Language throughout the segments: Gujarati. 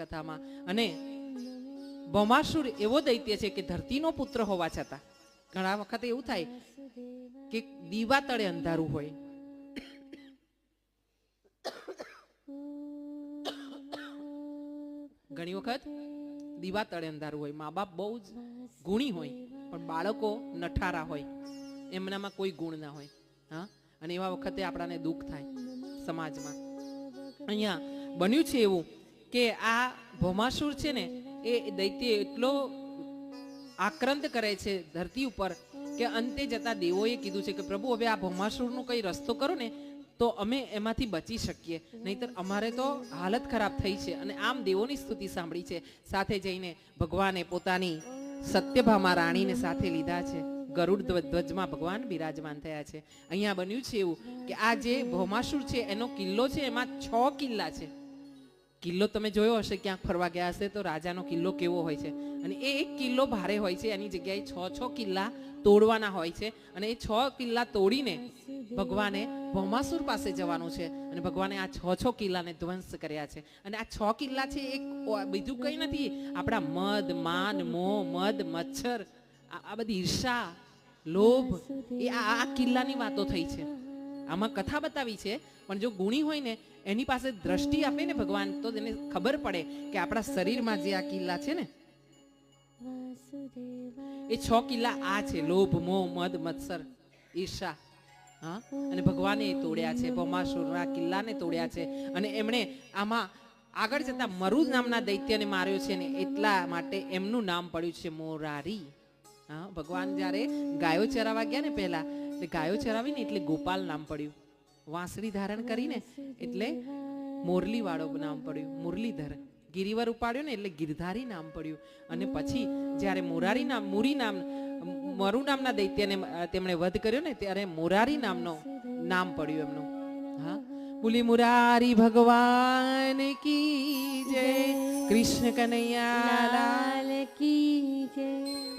કથામાં. અને ભૌમાસુર એવો દૈત્ય છે કે ધરતીનો પુત્ર હોવા છતાં, ઘણા વખતે એવું થાય કે દીવા તળે અંધારું હોય. ઘણી વખત દીવા તળે અંધારું હોય. મા બાપ બહુ જ ગુણી હોય, પણ બાળકો નઠારા હોય. એમનામાં કોઈ ગુણ ના હોય. હા? અને એવા વખતે આપણાને દુઃખ થાય સમાજમાં. અહીંયા બન્યું છે એવું. કે આ ભોમાસુર છે ને, એ દૈત્ય એટલો આક્રંત કરે છે ધરતી ઉપર કે અંતે જતા દેવોએ કીધું છે કે, પ્રભુ, હવે આ ભોમાસુરનો કંઈ રસ્તો કરો ને, તો અમે એમાંથી બચી શકીએ. નહીતર અમારે તો હાલત ખરાબ થઈ છે. અને આમ દેવોની સ્તુતિ સાંભળી છે. સાથે જઈને ભગવાને પોતાની સત્યભામા રાણીને સાથે લીધા છે. ગરુડ ધ્વજમાં ભગવાન બિરાજમાન થયા છે. અહીંયા બન્યું છે એવું કે આ જે ભૌમાસુર છે, એનો કિલ્લો છે, એમાં છ કિલ્લા છે. કિલ્લો તમે જોયો હશે ક્યાંક ફરવા ગયા હશે, તો રાજાનો કિલ્લો કેવો હોય છે? અને એ એક કિલ્લો ભારે હોય છે, એની જગ્યાએ છ છ કિલ્લા તોડવાના હોય છે. અને એ છ કિલ્લા તોડીને ભગવાને ભૌમાસુર પાસે જવાનું છે અને ભગવાને આ છ છ કિલ્લાને ધ્વંસ કર્યા છે. અને આ છ કિલ્લા છે એક બીજું કંઈ નથી, આપણા મદ, માન, મોહ, મદ, મચ્છર, આ બધી ઈર્ષા, લોભ, એ આ કિલ્લાની વાતો થઈ છે. આમાં કથા બતાવી છે, પણ જો ગુણી હોય ને એની પાસે દ્રષ્ટિ આપે ને ભગવાન, તો તેને ખબર પડે કે આપણા શરીરમાં જે આ કિલ્લા છે ને, એ છ કિલ્લા આ છે. લોભ, મોહ, મદ, મત્સર, ઈર્ષા, હા? અને ભગવાને એ તોડ્યા છે. ભૌમાસુરના કિલ્લાને તોડ્યા છે. અને એમણે આમાં આગળ જતા મરુદ નામના દૈત્યને માર્યો છે ને એટલા માટે એમનું નામ પડ્યું છે મોરારી. હા, ભગવાન જ્યારે ગાયો ચરાવવા ગયા ને પહેલા ગાયો ગાયો ચરાવીને એટલે ગોપાલ નામ પડ્યું. વાંસળી ધારણ કરીને એટલે મોરલી વાળો નામ પડ્યું. મુરલીધર. ગિરિવર ઉપાડ્યો ને એટલે ગિરધારી નામ પડ્યું. અને પછી જ્યારે મોરારી નામ મુરી નામ મરુ નામના દૈત્યને તેમણે વધ કર્યો ને ત્યારે મોરારી નામનો નામ પડ્યું એમનું. હા? બોલી મુરારી ભગવાન કી જય કૃષ્ણ કનૈયા લાલ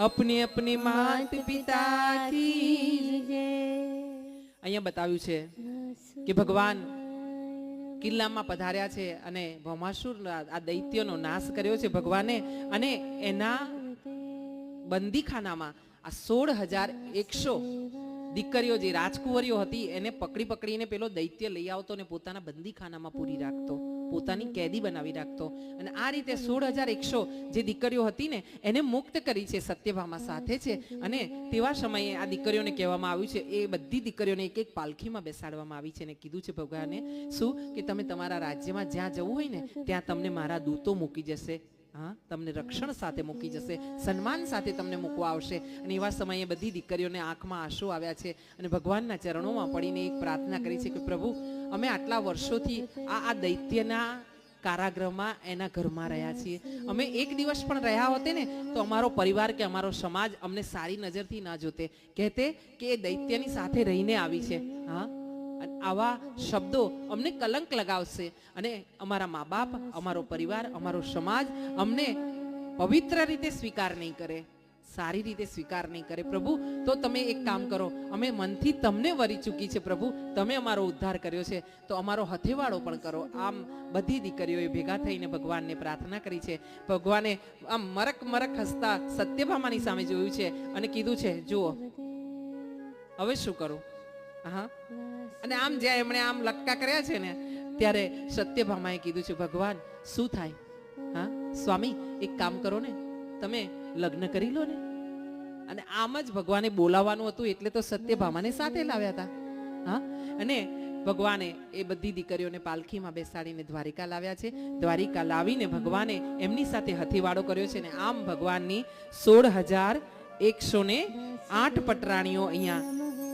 અપની જય અપને માત પિતા કી જય. અહીંયા બતાવ્યું છે કે ભગવાન કિલ્લામાં પધાર્યા છે અને ભૌમાસુર આ દૈત્યનો નાશ કર્યો છે ભગવાને અને એના બંદીખાનામાં આ સોળ હજાર એકસો દીકરીઓ જે રાજકુંવરીઓ હતી એને પકડી પકડીને પેલો દૈત્ય લઈ આવતો ને પોતાના બંદીખાનામાં પૂરી રાખતો. પોતાની કેદી બનાવી રાખતો. અને આ રીતે સોળ હજાર એકસો જે દીકરીઓ હતી ને, એને મુક્ત કરી છે સત્યભામા સાથે છે. અને તેવા સમયે આ દીકરીઓને કહેવામાં આવ્યું છે, એ બધી દીકરીઓને એક એક પાલખીમાં બેસાડવામાં આવી છે અને કીધું છે ભગવાને, શું? કે તમે તમારા રાજ્યમાં જ્યાં જવું હોય ને, ત્યાં તમને મારા દૂતો મૂકી જશે. હા, તમને રક્ષણ સાથે મૂકી જશે, સન્માન સાથે તમને મૂકવા આવશે. અને એવા સમયે બધી દીકરીઓને આંખમાં આંસુ આવ્યા છે અને ભગવાનના ચરણોમાં પડીને એક પ્રાર્થના કરી છે કે પ્રભુ, અમે આટલા વર્ષોથી આ આ દૈત્યના કારાગૃહમાં એના ઘરમાં રહ્યા છીએ. અમે એક દિવસ પણ રહ્યા હોતે ને, તો અમારો પરિવાર કે અમારો સમાજ અમને સારી નજરથી ના જોતે કહેતે કે એ દૈત્યની સાથે રહીને આવી છે. હા આવા શબ્દો અમને કલંક લગાવશે. અને અમારા મા બાપ અમારો પરિવાર, અમારો સમાજ અમને પવિત્ર રીતે સ્વીકાર નહીં કરે, સારી રીતે સ્વીકાર નહીં કરે. પ્રભુ, તો તમે એક કામ કરો, અમે મનથી તમને વરી ચૂકી છે, પ્રભુ. તમે અમારો ઉદ્ધાર કર્યો છે, તો અમારો હથેવાળો પણ કરો. આમ બધી દીકરીઓએ ભેગા થઈને ભગવાનને પ્રાર્થના કરી છે. ભગવાને આમ મરક મરક હસતા સત્યભામાની સામે જોયું છે અને કીધું છે, જુઓ, હવે શું કરું? અને આમ જ્યાં એમણે આમ લક્કા કર્યા છે ને ત્યારે સત્યભામાએ કીધું છે ભગવાન શું થાય? હા સ્વામી એક કામ કરો ને તમે લગ્ન કરી લો ને. અને આમ જ ભગવાને બોલાવવાનું હતું એટલે તો સત્યભામાને સાથે લાવ્યા હતા. હા અને ભગવાને એ બધી દીકરીઓને પાલખીમાં બેસાડીને દ્વારિકા લાવ્યા છે. દ્વારિકા લાવીને ભગવાને એમની સાથે હથીવાડો કર્યો છે ને આમ ભગવાનની સોળ હજાર એકસો ને આઠ પટરાણીઓ અહીંયા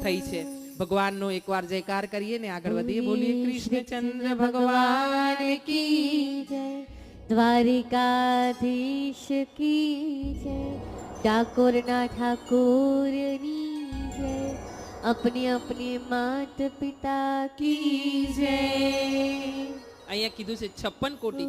થઈ છે. ભગવાનનો એકવાર જયકાર કરીએ ને આગળ વધીએ. બોલીએ કૃષ્ણચંદ્ર ભગવાન કી જય? દ્વારિકાધીશ કી જય? ઠાકોરના ઠાકોરની જય? અપની અપની માત પિતા કી જય? અહીંયા કીધું છે છપ્પન કોટી